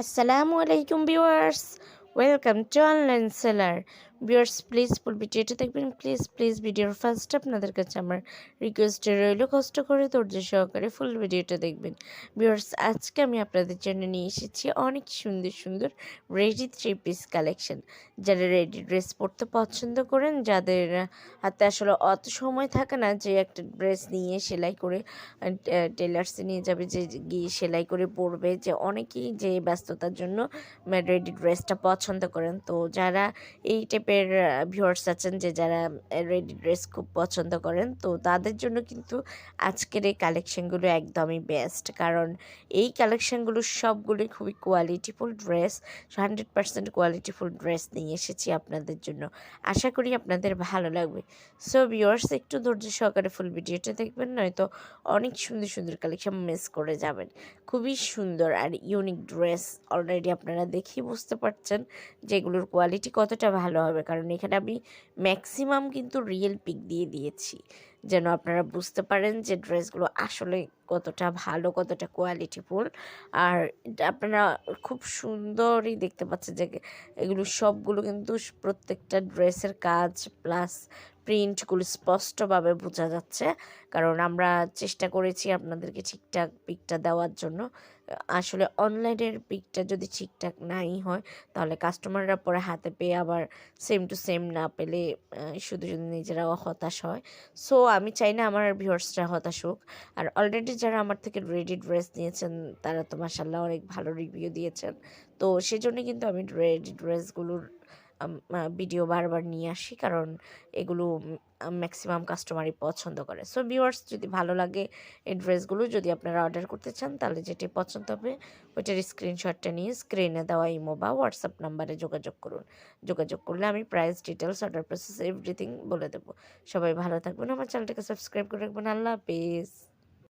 আসসালামু আলাইকুম viewers welcome to online seller. Viewers please full ভিডিওটা দেখবেন। প্লিজ প্লিজ ভিডিওর ফার্স্ট আপনাদের কাছে আমার রিকোয়েস্টে রইল। কষ্ট করে, ধৈর্য সহকারে ফুল ভিডিওটা দেখবেন। ভিউয়ার্স আজকে আমি আপনাদের জন্য নিয়ে এসেছি অনেক সুন্দর সুন্দর রেডি থ্রি পিস কালেকশন যারা রেডি ড্রেস পরতে পছন্দ করেন, যাদের হাতে আসলে অত সময় থাকে না যে একটা ড্রেস নিয়ে সেলাই করে টেলার্সে নিয়ে যাবে, যে গিয়ে সেলাই করে পরবে, যে অনেকেই যে ব্যস্ততার জন্য রেডি ড্রেসটা পছন্দ করেন। তো যারা এই টাইপের ভিউয়ার্স আছেন যে যারা রেডি ড্রেস খুব পছন্দ করেন, তো তাদের জন্য কিন্তু আজকের এই কালেকশানগুলো একদমই বেস্ট কারণ এই কালেকশনগুলো সবগুলোই খুবই qualityful dress hundred percent qualityful dress নিয়ে এসেছি আপনাদের জন্য। আশা করি আপনাদের ভালো লাগবে। সো ভিউয়ার্স একটু ধৈর্য সহকারে ফুল ভিডিওটা দেখবেন, নয়তো অনেক সুন্দর সুন্দর কালেকশন মিস করে যাবেন। খুবই সুন্দর আর ইউনিক ড্রেস অলরেডি আপনারা দেখেই বুঝতে পারছেন যে এগুলোর কোয়ালিটি কতটা ভালো হবে। কারণ এখানে আমি ম্যাক্সিমাম কিন্তু রিয়েল পিক দিয়ে দিয়েছি। যেন আপনারা বুঝতে পারেন যে ড্রেসগুলো আসলে কতটা ভালো, কতটা কোয়ালিটিফুল আর আপনারা খুব সুন্দরই দেখতে পাচ্ছেন যে এগুলো সবগুলো কিন্তু প্রত্যেকটা ড্রেসের কাজ প্লাস প্রিন্টগুলো স্পষ্টভাবে বোঝা যাচ্ছে। কারণ আমরা চেষ্টা করেছি আপনাদেরকে ঠিকঠাক পিকটা দেওয়ার জন্য। আসলে অনলাইনের পিকটা যদি ঠিকঠাক নাই হয়, তাহলে কাস্টমাররা পরে হাতে পেয়ে আবার সেম টু সেম না পেলে শুধু শুধু নিজেরাও হতাশ হয়। সো আমি চাই না আমার ভিউয়ার্সরা হতাশ হোক। আর অলরেডি যারা আমার থেকে রেডি ড্রেস নিয়েছেন, তারা তো মাসাল্লাহ অনেক ভালো রিভিউ দিয়েছেন। তো সেজন্য কিন্তু আমি রেডি ড্রেসগুলোর ভিডিও বারবার নিয়ে আসি কারণ এগুলো ম্যাক্সিমাম কাস্টমারই পছন্দ করে। সো ভিউয়ার্স যদি ভালো লাগে এই ড্রেসগুলো যদি আপনারা অর্ডার করতে চান, তাহলে যেটি পছন্দ হবে, ওইটার স্ক্রিনশটটা নিয়ে স্ক্রিনে দেওয়া ইমো বা হোয়াটসঅ্যাপ নাম্বারে যোগাযোগ করুন। যোগাযোগ করলে আমি price details order process everything বলে দেবো। সবাই ভালো থাকবেন, আমার চ্যানেলটাকে সাবস্ক্রাইব করে রাখবেন। আল্লাহ হাফিজ।